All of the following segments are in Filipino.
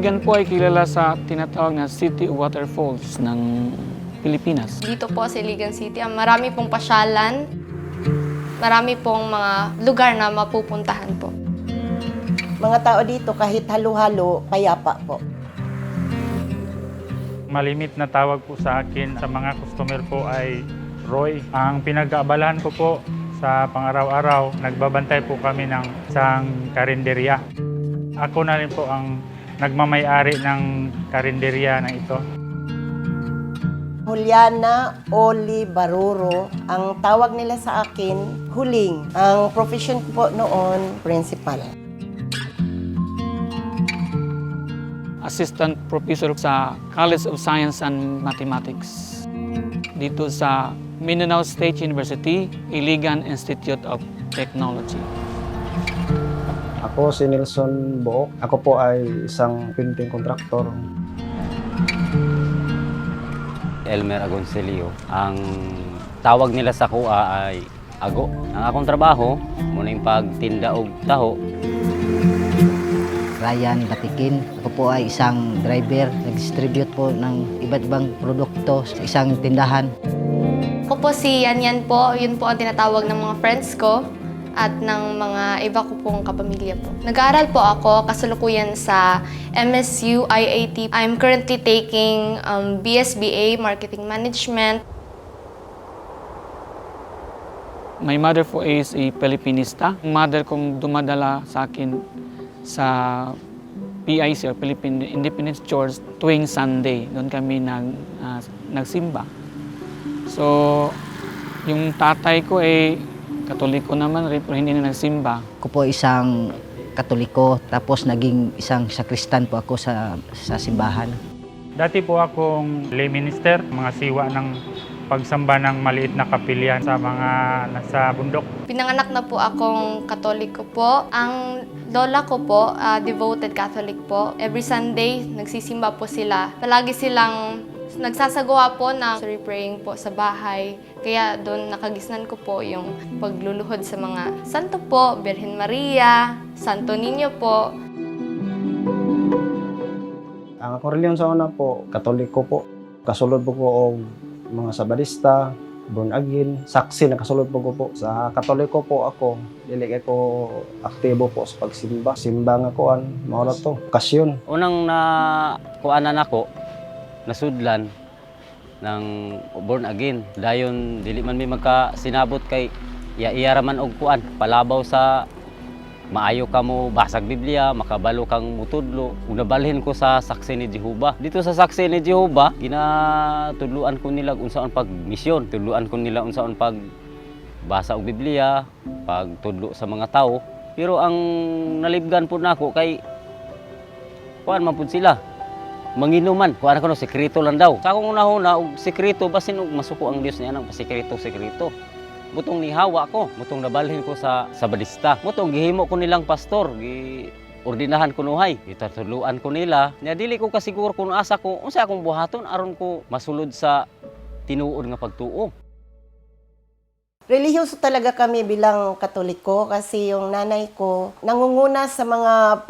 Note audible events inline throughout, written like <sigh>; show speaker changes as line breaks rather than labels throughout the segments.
Iligan po ay kilala sa tinatawag na City Waterfalls ng Pilipinas.
Dito po sa Iligan City, marami pong pasyalan, marami pong mga lugar na mapupuntahan po.
Mga tao dito kahit halo-halo, payapa po.
Malimit na tawag po sa akin sa mga customer po ay Roy. Ang pinag-aabalahan ko po sa pang-araw-araw, nagbabantay po kami ng isang karinderya. Ako na rin po ang nagmamayari ng karinderya na ito.
Juliana Oli Baruro, ang tawag nila sa akin, huling. Ang profession ko po noon, principal.
Assistant Professor sa College of Science and Mathematics. Dito sa Mindanao State University, Iligan Institute of Technology.
Ako si Nelson Book. Ako po ay isang printing contractor.
Elmer Agoncillo. Ang tawag nila sa kuha ay Ago. Ang akong trabaho, muna yung pagtinda og taho.
Ryan Batikin. Ako po ay isang driver. Nag-distribute po ng iba't ibang produkto sa isang tindahan.
Ako po si Yan Yan po, yun po ang tinatawag ng mga friends ko at ng mga iba ko pong kapamilya po. Nag-aaral po ako kasalukuyan sa MSU IAT. I'm currently taking um, BSBA, Marketing Management.
My mother po is a Filipinista. Mother kong dumadala sa akin sa PIC or Philippine Independence Church tuwing Sunday. Doon kami nag, ah, nagsimba. So, yung tatay ko ay katoliko naman rin pero hindi na nagsimba.
Ako po isang katoliko tapos naging isang sakristan po ako sa, sa simbahan.
Dati po akong lay minister, mga siwa ng pagsamba ng maliit na kapilyan sa mga nasa bundok.
Pinanganak na po akong katoliko po. Ang lola ko po, ah, devoted Catholic po. Every Sunday, nagsisimba po sila. Palagi silang nagsasagawa po rosary praying po sa bahay. Kaya doon nakagisnan ko po yung pagluluhod sa mga santo po, Birhen Maria, Santo Niño po.
Ang akong reliyon sa una po, katoliko po. Kasulod po ko og mga sabadista, born again, saksi na kasulod po ko po. Sa katoliko po ako, dili kay ko aktibo po sa pagsimba. Simba nga kuan, mao na to, okasyon.
Unang na kuanan ako, nasudlan ng born again. Dayon dili man mi magka sinabot kay iya iya man og kuan, palabaw sa maayo ka mo basag Biblia, makabalo kang mutudlo. Ug nabalhin ko sa saksi ni Jehova. Dito sa saksi ni Jehova, ginatudluan ko nila kung saan pag misyon. Tudluan ko nila kung saan pag basa og Biblia, pagtudlo sa mga tao. Pero ang nalibgan po nako kay kuan man pud sila. Manginuman, kuan ko sekreto lang daw. Sa akong una-una og sekreto basin og masuko ang Dios niya nang pasekreto sekreto. Butong nihawa ko, butong nabalhin ko sa sa badista. Butong gihimo ko nilang pastor, gi ordinahan ko nuhay, itatuluan ko nila. Nya dili ko kasiguro kung asa ko unsa akong buhaton aron ko masulod sa tinuod nga pagtuo.
Relihiyoso talaga kami bilang katoliko kasi yung nanay ko nangunguna sa mga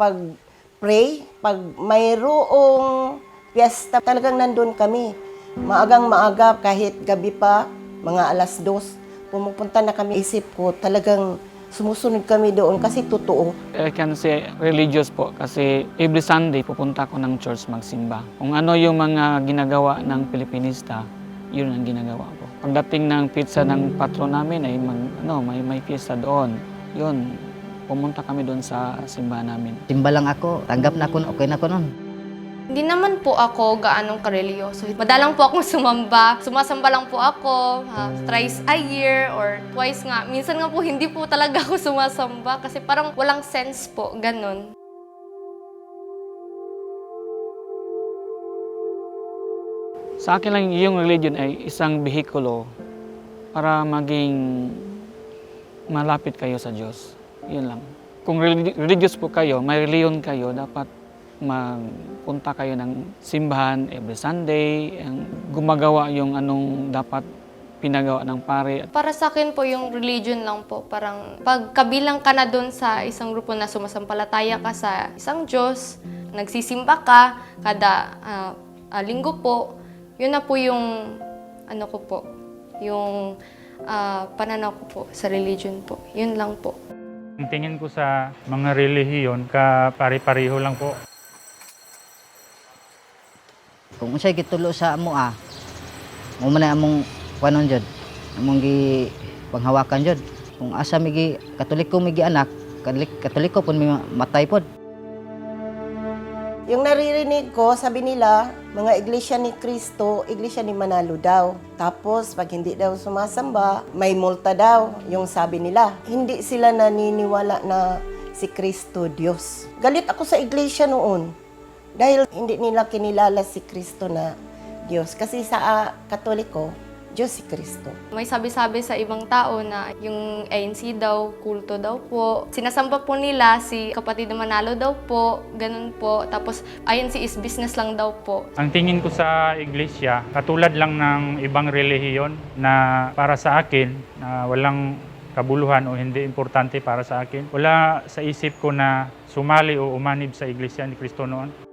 pag-pray. Pag mayroong piyesta, talagang nandun kami. Maagang maaga, kahit gabi pa, mga alas dos, pumupunta na kami. Isip ko, talagang sumusunod kami doon kasi totoo.
I can say religious po kasi every Sunday pupunta ako ng church magsimba. Kung ano yung mga ginagawa ng Pilipinista, yun ang ginagawa ko. Pagdating ng pizza ng patron namin ay mag, ano, may, may pizza doon. Yun, pumunta kami doon sa simbahan namin.
Simba lang ako, tanggap na ako, okay na ako nun.
Hindi naman po ako gaanong karelyoso. Madalang po akong <laughs> sumamba. Sumasamba lang po ako ha, thrice a year or twice nga. Minsan nga po hindi po talaga ako <laughs> sumasamba kasi parang walang sense po, ganun.
Sa akin lang yung religion ay isang behikulo para maging malapit kayo sa Diyos. Yun lang. Kung relig- religious po kayo, may reliyon kayo, dapat magpunta kayo ng simbahan every Sunday, ang gumagawa yung anong dapat pinagawa ng pare.
Para sa akin po, yung religion lang po, parang pagkabilang ka na doon sa isang grupo na sumasampalataya ka sa isang Diyos, nagsisimba ka kada ah, ah, linggo po, yun na po yung, ano ko po, yung ah, pananaw ko po sa religion po. Yun lang po.
Ang tingin ko sa mga relihiyon, ka pare-pareho lang po.
Kung unsay gitulo sa amo ah, mo na among kuanon jud. Among gi panghawakan jud. Kung asa migi katoliko migi anak, katolik katoliko pun may matay pod.
Yung naririnig ko, sabi nila, mga iglesia ni Kristo, iglesia ni Manalo daw. Tapos, pag hindi daw sumasamba, may multa daw, yung sabi nila. Hindi sila naniniwala na si Kristo Diyos. Galit ako sa iglesia noon. Dahil hindi nila kinilala si Kristo na Diyos. Kasi sa ah, Katoliko, Diyos si Kristo.
May sabi-sabi sa ibang tao na yung ANC daw, kulto daw po. Sinasamba po nila si kapatid na Manalo daw po, ganun po. Tapos ANC is business lang daw po.
Ang tingin ko sa iglesia, katulad lang ng ibang relihiyon na para sa akin, na walang kabuluhan o hindi importante para sa akin. Wala sa isip ko na sumali o umanib sa iglesia ni Kristo noon.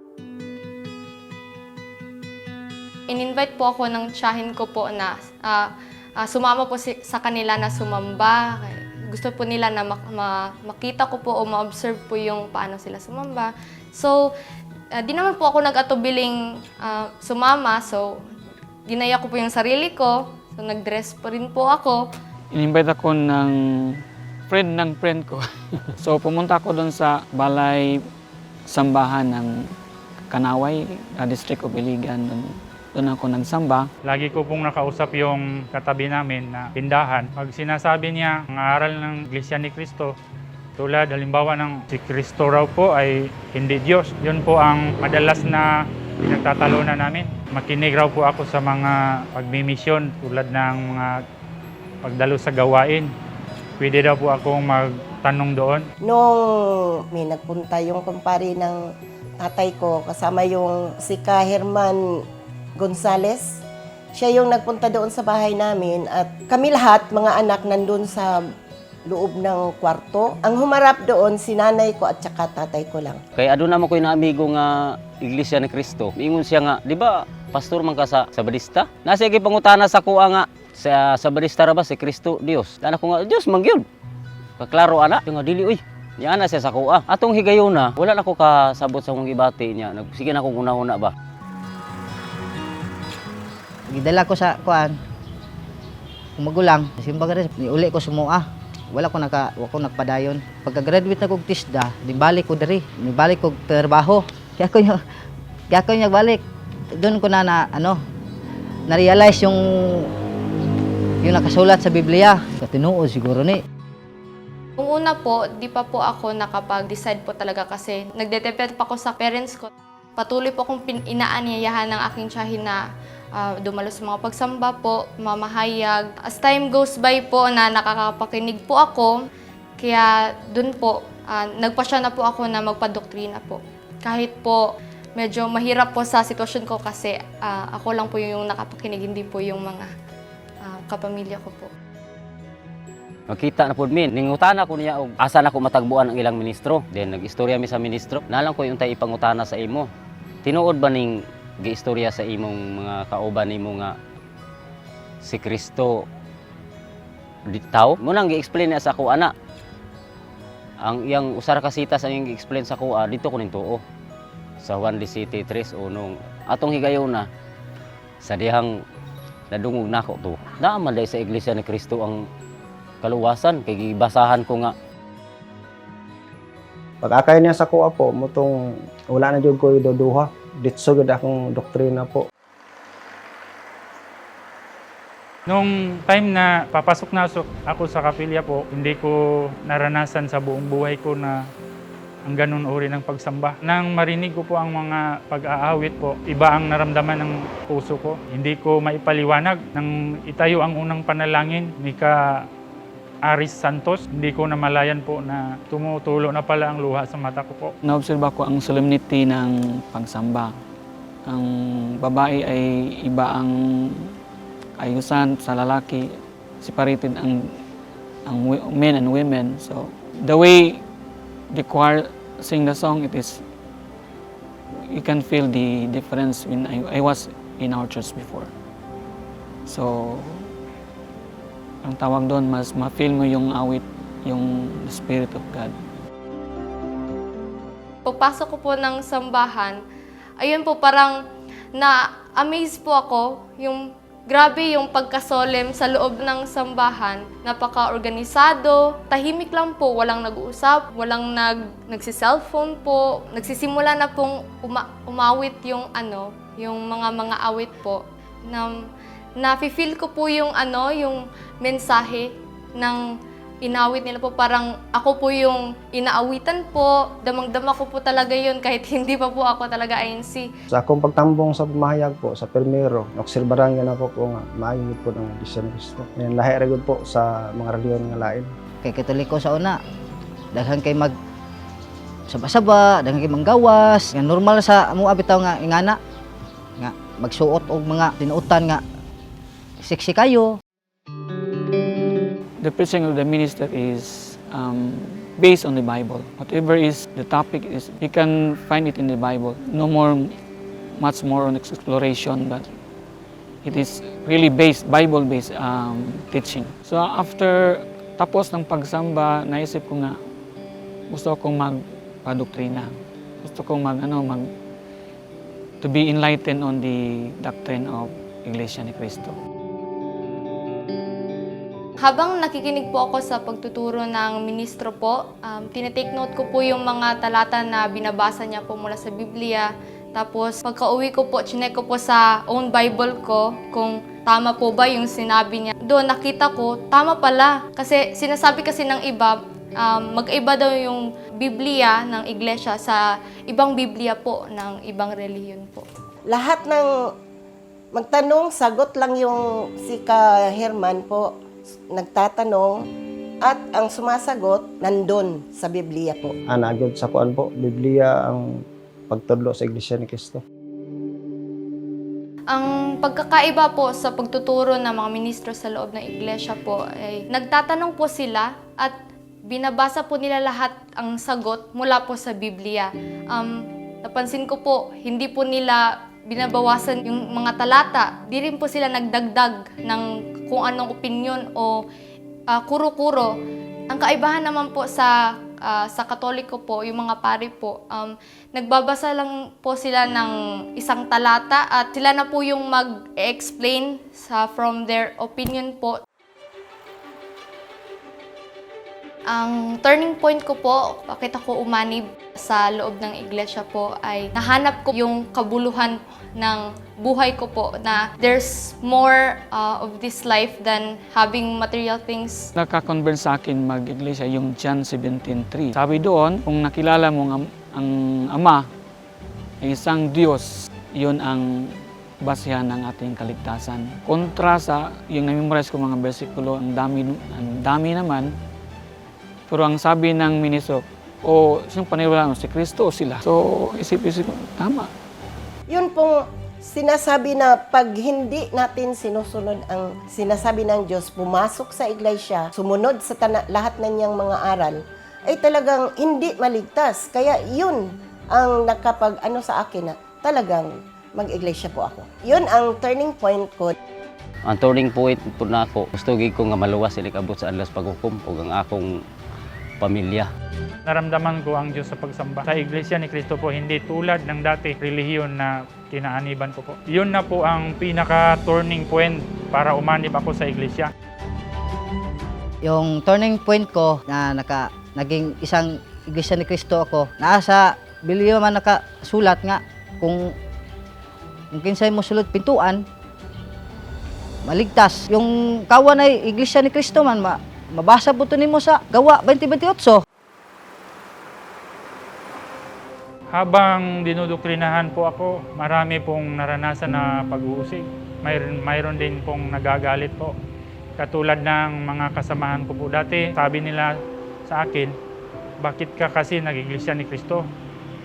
In-invite po ako ng tiyahin ko po na ah, ah, sumama po si- sa kanila na sumamba. Gusto po nila na mak- ma- makita ko po o ma-observe po yung paano sila sumamba. So, ah, di naman po ako nag-atubiling ah, sumama. So, dinaya ko po yung sarili ko. So, nag-dress pa rin po ako.
In-invite ako ng friend ng friend ko. <laughs> so pumunta ako doon sa balay sambahan ng Kanaway, uh, District of Iligan. Doon ako nagsamba.
Lagi ko pong nakausap yung katabi namin na pindahan. Pag sinasabi niya ang aral ng Iglesia ni Kristo, tulad halimbawa ng si Kristo raw po ay hindi Diyos. Yun po ang madalas na pinagtatalunan namin. Makinig raw po ako sa mga pagmimisyon tulad ng mga pagdalo sa gawain. Pwede daw po akong magtanong doon.
Nung may nagpunta yung kumpare ng tatay ko, kasama yung si Ka Herman Gonzales, siya yung nagpunta doon sa bahay namin at kami lahat, mga anak, nandun sa loob ng kwarto. Ang humarap doon, si nanay ko at saka tatay ko lang.
Kay aduna mo koy na amigo nga Iglesia ni Kristo. Ingon siya nga, di ba, pastor man ka sa Sabadista? Nasa gyud pangutana sa kuha nga sa Sabadista ra ba si Kristo Dios. Dana ko nga Dios man gyud. Kaklaro ana, yung nga dili uy. Niya na siya sa kuha. Atong higayuna, wala na ko kasabot sa akong gibati niya. Sige na akong una-una ba.
Gidala ko sa kuan. Kung magulang, simba ka rin, uli ko sumua. Wala ko naka, wala ko nagpadayon. Pagka-graduate na kog tisda, di balik ko diri. Di balik ko trabaho. <laughs> Kaya ko yung, kaya ko yung balik. Doon ko na, na ano, na-realize yung yung nakasulat sa Biblia. Katinuod siguro ni.
Nung una po, di pa po ako nakapag-decide po talaga kasi nagdedepend pa ako sa parents ko. Patuloy po akong inaanyayahan ng aking tiyahin na ah, dumalo sa mga pagsamba po, mamahayag. As time goes by po na nakakapakinig po ako, kaya dun po, ah, nagpasya na po ako na magpadoktrina po. Kahit po medyo mahirap po sa sitwasyon ko kasi ah, ako lang po yung nakapakinig, hindi po yung mga ah, kapamilya ko po.
Makita na pud min, ningutana ko niya og asa na ko matagbuan ang ilang ministro. Then nag-istorya mi sa ministro. Nalang ko yung tay ipangutana sa imo. Tinuod ba ning giistorya sa imong mga kauban nimo nga si Kristo ditaw? Mo nang gi-explain niya sa ako ana. Ang iyang usara ka sita sa iyang gi-explain sa ah, dito ko ning tuo. Sa Juan de City 3 o nung atong higayon na sa dihang nadungog nako to. Naaman dahil sa Iglesia ni Kristo ang kaluwasan kay gibasahan ko nga
Pag akay niya sa kuha po, mutong wala na jud ko idoduha. Ditso gud akong doktrina po.
Nung time na papasok na ako sa kapilya po, hindi ko naranasan sa buong buhay ko na ang ganun uri ng pagsamba. Nang marinig ko po ang mga pag-aawit po, iba ang naramdaman ng puso ko. Hindi ko maipaliwanag. Nang itayo ang unang panalangin, ni ka Aris Santos, hindi ko namalayan po na tumutulo na pala ang luha sa mata ko po.
Naobserve ko ang solemnity ng pagsamba. Ang babae ay iba ang ayusan sa lalaki, separated ang ang men and women. So the way choir sing the song, it is you can feel the difference when I, I was in our church before. So ang tawag doon, mas ma-feel mo yung awit, yung Spirit of God.
Pagpasok ko po ng sambahan, ayun po parang na-amaze po ako yung grabe yung pagkasolem sa loob ng sambahan. Napaka-organisado, tahimik lang po, walang nag-uusap, walang nag nagsi-cellphone po. Nagsisimula na pong uma- umawit yung ano, yung mga mga awit po na nafe-feel ko po yung ano, yung mensahe ng inawit nila po parang ako po yung inaawitan po. Damang-dama ko po talaga yun kahit <laughs> hindi pa po ako talaga INC.
Sa akong pagtambong sa pamahayag po, sa Permero, noksilbaran nga na po ko nga maayong po ng ni Cristo. Yan, lahi ra gud po sa mga reliyon nga lain.
Kay katoliko sa una, daghan kay mag saba-saba, daghan kay manggawas. Nga normal sa amo abitaw nga ingana nga magsuot og mga tinuutan nga sexy kayo.
the preaching of the minister is um, based on the Bible. Whatever is the topic is, you can find it in the Bible. No more, much more on exploration, but it is really based, Bible-based um, teaching. So after tapos ng pagsamba, naisip ko nga, gusto kong magpadoktrina. Gusto kong mag, ano, mag, to be enlightened on the doctrine of Iglesia ni Cristo.
Habang nakikinig po ako sa pagtuturo ng ministro po, um, tinetake note ko po yung mga talata na binabasa niya po mula sa Biblia. Tapos pagka uwi ko po, chinek ko po sa own Bible ko kung tama po ba yung sinabi niya. Doon nakita ko, tama pala. Kasi sinasabi kasi ng iba, um, mag-iba daw yung Biblia ng iglesia sa ibang Biblia po ng ibang relihiyon po.
Lahat ng magtanong, sagot lang yung si Ka Herman po nagtatanong at ang sumasagot nandun sa Biblia po.
Ana gyud sa kuan po, Biblia ang pagtudlo sa Iglesia ni Cristo.
Ang pagkakaiba po sa pagtuturo ng mga ministro sa loob ng iglesia po ay nagtatanong po sila at binabasa po nila lahat ang sagot mula po sa Biblia. Um, napansin ko po, hindi po nila binabawasan yung mga talata. Di rin po sila nagdagdag ng kung anong opinion o ah, kuro-kuro. Ang kaibahan naman po sa ah, sa Katoliko po, yung mga pari po, um, nagbabasa lang po sila ng isang talata at sila na po yung mag-explain sa from their opinion po. Ang turning point ko po, bakit ako umanib sa loob ng iglesia po ay nahanap ko yung kabuluhan ng buhay ko po na there's more uh, of this life than having material things
Nakakonvert sa akin mag-iglesia yung John 17.3. Sabi doon, kung nakilala mo ang, ang Ama ay isang Diyos, yun ang basihan ng ating kaligtasan. Kontra sa yung na-memorize ko mga bersikulo, ang dami, ang dami naman. Pero ang sabi ng ministro, o siyang paniwala mo, si Kristo o sila? So, isip-isip ko, tama.
Yun pong sinasabi na pag hindi natin sinusunod ang sinasabi ng Diyos, pumasok sa iglesia, sumunod sa tana- lahat ng niyang mga aral, ay talagang hindi maligtas. Kaya yun ang nakapag ano sa akin na talagang mag-iglesia po ako. Yun ang turning point ko.
Ang turning point po na ako, gusto ko nga maluwas sila abot sa adlas paghukom ug ang akong pamilya.
Naramdaman ko ang Diyos sa pagsamba. Sa Iglesia ni Cristo po, hindi tulad ng dati relihiyon na kinaaniban ko po. Yun na po ang pinaka-turning point para umanib ako sa Iglesia.
Yung turning point ko na naka naging isang iglesia ni Kristo ako. Nasa Biblia man nakasulat nga kung kung kinsay mo sulod pintuan maligtas. Yung kawan ay iglesia ni Kristo man ma, mabasa po nimo sa Gawa 2028.
Habang dinudukrinahan po ako, marami pong naranasan na pag-uusig. Mayroon, mayroon din pong nagagalit po. Katulad ng mga kasamahan ko po dati, sabi nila sa akin, bakit ka kasi nag-iglesia ni Kristo?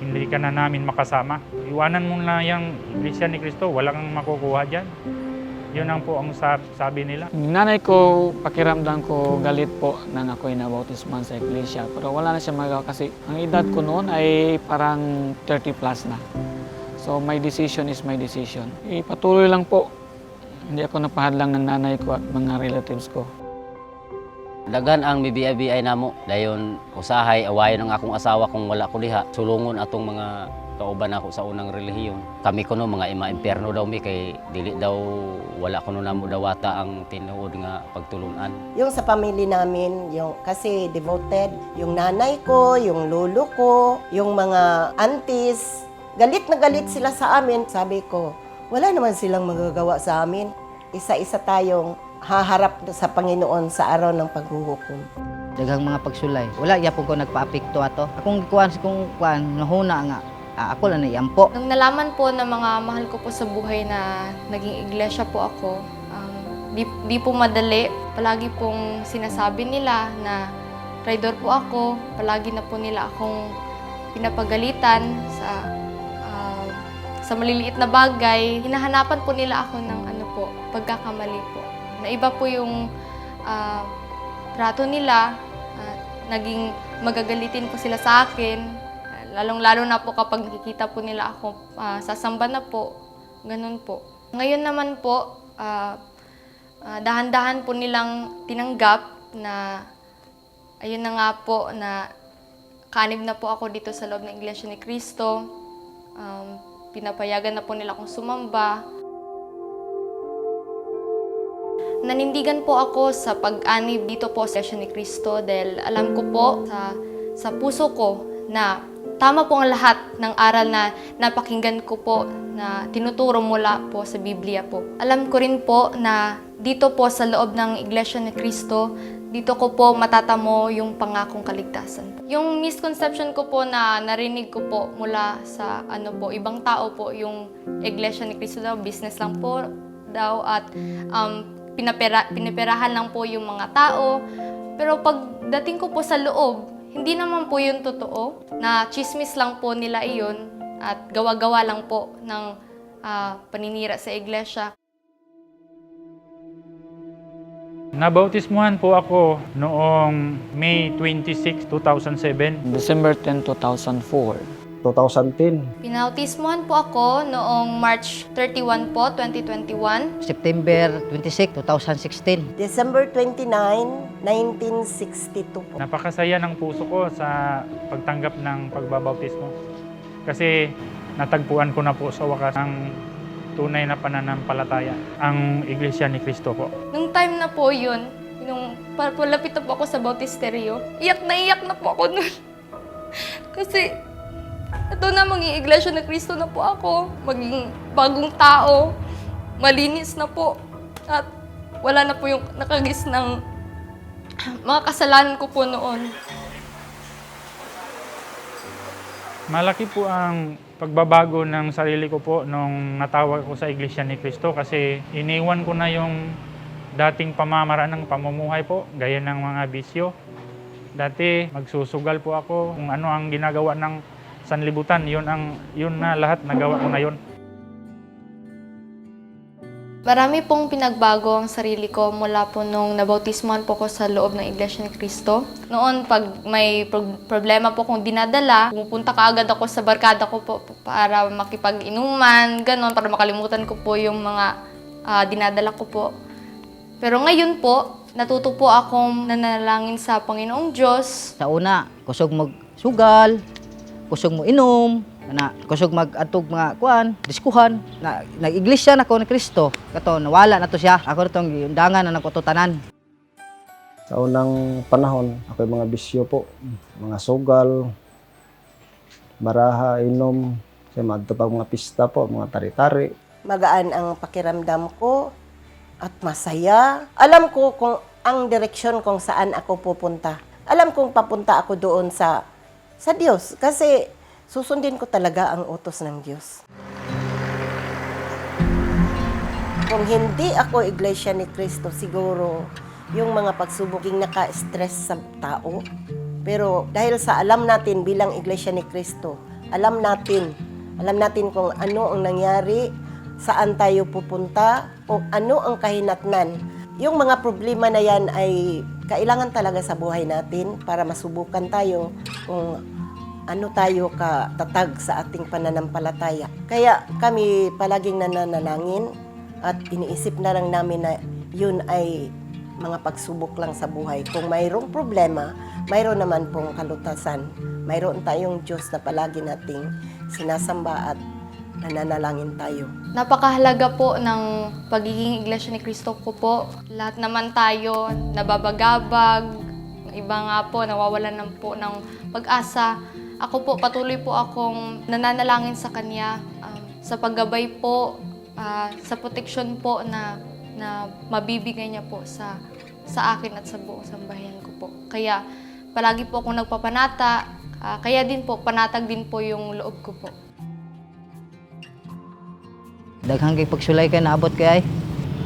Hindi ka na namin makasama. Iwanan mo na yung iglesia ni Kristo, walang makukuha dyan. Yun ang po ang sab- sabi nila.
Nanay ko, pakiramdam ko galit po nang ako'y nabautisman sa iglesia. Pero wala na siya magawa kasi ang edad ko noon ay parang 30 plus na. So my decision is my decision. Ipatuloy lang po. Hindi ako napahadlang ng nanay ko at mga relatives ko.
Daghan ang mibiay-biay namo dayon usahay awayon ng akong asawa kung wala ko diha sulungon atong mga kauban ako sa unang relihiyon. Kami kuno mga ima impyerno daw mi kay dili daw wala kuno namo dawata ang tinuod nga pagtulunan.
Yung sa pamilya namin, yung kasi devoted, yung nanay ko, yung lolo ko, yung mga aunties, galit na galit sila sa amin. Sabi ko, wala naman silang magagawa sa amin. Isa-isa tayong haharap sa Panginoon sa araw ng paghuhukom.
daghang mga pagsulay wala gyapon ko nagpaapekto ato akong kuan kung kuan nahuna nga ah, ako lang naiyampo
Nung nalaman po ng mga mahal ko po sa buhay na naging iglesia po ako, um, di, di po madali. Palagi pong sinasabi nila na traidor po ako. Palagi na po nila akong pinapagalitan sa ah, sa maliliit na bagay. Hinahanapan po nila ako ng ano po, pagkakamali po. Na iba po yung ah, trato nila. at naging magagalitin po sila sa akin. Lalong-lalo na po kapag nakikita po nila ako ah, sasamba na po. Ganun po. Ngayon naman po, ah, ah, dahan-dahan po nilang tinanggap na ayun na nga po na kanib na po ako dito sa loob ng Iglesia ni Cristo. Um, pinapayagan na po nila akong sumamba. Nanindigan po ako sa pag-anib dito po sa Iglesia ni Cristo dahil alam ko po sa, sa puso ko na tama po ang lahat ng aral na napakinggan ko po na tinuturo mula po sa Biblia po. Alam ko rin po na dito po sa loob ng Iglesia ni Cristo, dito ko po matatamo yung pangakong kaligtasan. Yung misconception ko po na narinig ko po mula sa ano po, ibang tao po, yung Iglesia ni Cristo daw, business lang po daw at um, pinapera, pinaperahan lang po yung mga tao. Pero pagdating ko po sa loob, hindi naman po yun totoo. Na chismis lang po nila iyon at gawa-gawa lang po ng ah, paninira sa iglesia.
Nabautismuhan po ako noong May 26, 2007.
December 10, 2004.
2010,
Pinautismuhan po ako noong March 31 po, 2021.
September 26 2016
December 29, 1962 po.
Napakasaya ng puso ko sa pagtanggap ng pagbabautismo. Kasi natagpuan ko na po sa wakas ang tunay na pananampalataya, ang Iglesia ni Cristo po.
Nung time na po yun, nung pa- palapit na po ako sa bautisteryo, iyak na iyak na po ako nun. <laughs> Kasi, ito na, maging iglesia na Kristo na po ako. Maging bagong tao. Malinis na po. At wala na po yung nakagis ng <clears throat> mga kasalanan ko po noon.
Malaki po ang pagbabago ng sarili ko po nung natawag ko sa Iglesia ni Cristo kasi iniwan ko na yung dating pamamaraan ng pamumuhay po, gaya ng mga bisyo. Dati magsusugal po ako kung ano ang ginagawa ng sanlibutan, yun ang yun na lahat nagawa ko na yun.
Marami pong pinagbago ang sarili ko mula po nung nabautismohan po ko sa loob ng Iglesia ni Cristo. Noon, pag may pro- problema po kong dinadala, pumupunta kaagad ako sa barkada ko po para makipag-inuman, ganon, para makalimutan ko po yung mga ah, dinadala ko po. Pero ngayon po, natuto po akong nanalangin sa Panginoong Diyos
sa una kusog mag sugal kusog mo inom na kusog mag atog mga kuan diskuhan na nag-iglesia na ko ni Kristo kato nawala na to siya ako ritong giundangan na nakoto tanan
sa unang panahon, ako yung mga bisyo po, mga sugal, baraha, inom, kasi madto pa mga pista po, mga tari-tari.
Magaan ang pakiramdam ko at masaya. Alam ko kung ang direksyon kung saan ako pupunta. Alam kong papunta ako doon sa sa Diyos kasi susundin ko talaga ang utos ng Diyos. Kung hindi ako iglesia ni Kristo, siguro yung mga pagsubok yung naka-stress sa tao. Pero dahil sa alam natin bilang iglesia ni Kristo, alam natin, alam natin kung ano ang nangyari saan tayo pupunta o ano ang kahinatnan. Yung mga problema na yan ay kailangan talaga sa buhay natin para masubukan tayo kung ano tayo katatag sa ating pananampalataya. Kaya kami palaging nananalangin at iniisip na lang namin na yun ay mga pagsubok lang sa buhay. Kung mayroong problema, mayroon naman pong kalutasan. Mayroon tayong Diyos na palagi nating sinasamba at nananalangin tayo.
Napakahalaga po ng pagiging Iglesia ni Cristo ko po. Lahat naman tayo nababagabag, iba nga po nawawalan ng po ng pag-asa. Ako po, patuloy po akong nananalangin sa Kanya um, sa paggabay po, ah, sa protection po na, na mabibigay niya po sa, sa akin at sa buong sambahayan ko po. Kaya palagi po akong nagpapanata, ah, kaya din po, panatag din po yung loob ko po.
Daghang kay pagsulay kay naabot kay ay.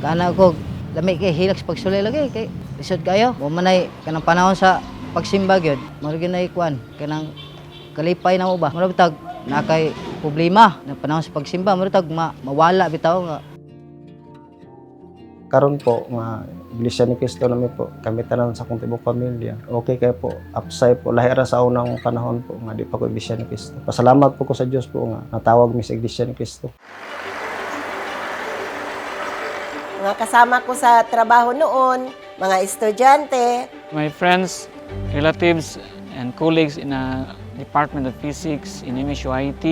Kana ko lami kay hilak sa pagsulay lagi kay lisod kayo. Mo manay kanang panahon sa pagsimba gyud. Gyud nay kuan kanang kalipay na mo ba. Mura bitag na kay problema na panahon sa pagsimba mura tag ma, mawala bitaw nga
Karon po, nga Iglesia ni Cristo namin po, kami tanan sa kong tibok pamilya. Okay kayo po, upside po, lahira sa unang panahon po, nga di pa ko Iglesia ni Cristo. Pasalamat po ko sa Diyos po nga, natawag mi sa Iglesia ni Cristo.
Mga kasama ko sa trabaho noon, mga estudyante,
My friends, relatives, and colleagues in the Department of Physics, in MSU IT,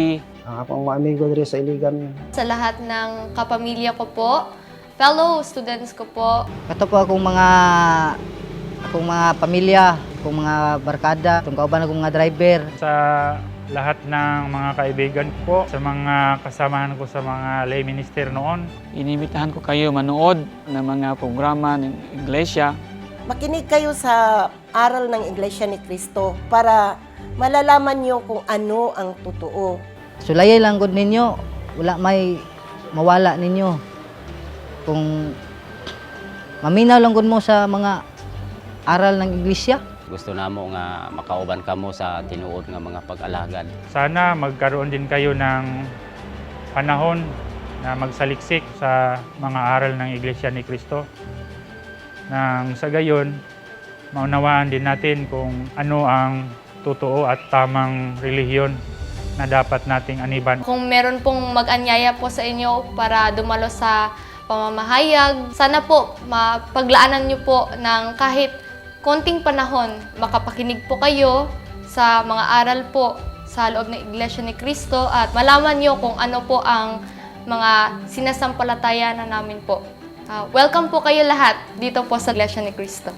Ang akong mga amigo diri sa Iligan,
sa lahat ng kapamilya ko po, fellow students ko po,
kato po akong mga akong mga pamilya, akong mga barkada, tong kauban akong mga driver.
Sa lahat ng mga kaibigan ko po, sa mga kasamahan ko sa mga lay minister noon,
Inibitahan ko kayo manood ng mga programa ng Iglesia.
makinig kayo sa aral ng Iglesia ni Cristo para malalaman nyo kung ano ang totoo.
Sulayay lang gud ninyo, wala may mawala ninyo. Kung maminaw lang gud mo sa mga aral ng iglesia,
Gusto namo nga makauban kamo sa tinuod nga mga pag-alagad.
sana magkaroon din kayo ng panahon na magsaliksik sa mga aral ng Iglesia ni Cristo. Nang sa gayon, maunawaan din natin kung ano ang totoo at tamang relihiyon na dapat nating aniban.
Kung meron pong mag-anyaya po sa inyo para dumalo sa pamamahayag, sana po mapaglaanan nyo po ng kahit konting panahon, makapakinig po kayo sa mga aral po sa loob ng Iglesia ni Cristo at malaman nyo kung ano po ang mga sinasampalataya na namin po. Ah, welcome po kayo lahat dito po sa Iglesia ni Cristo.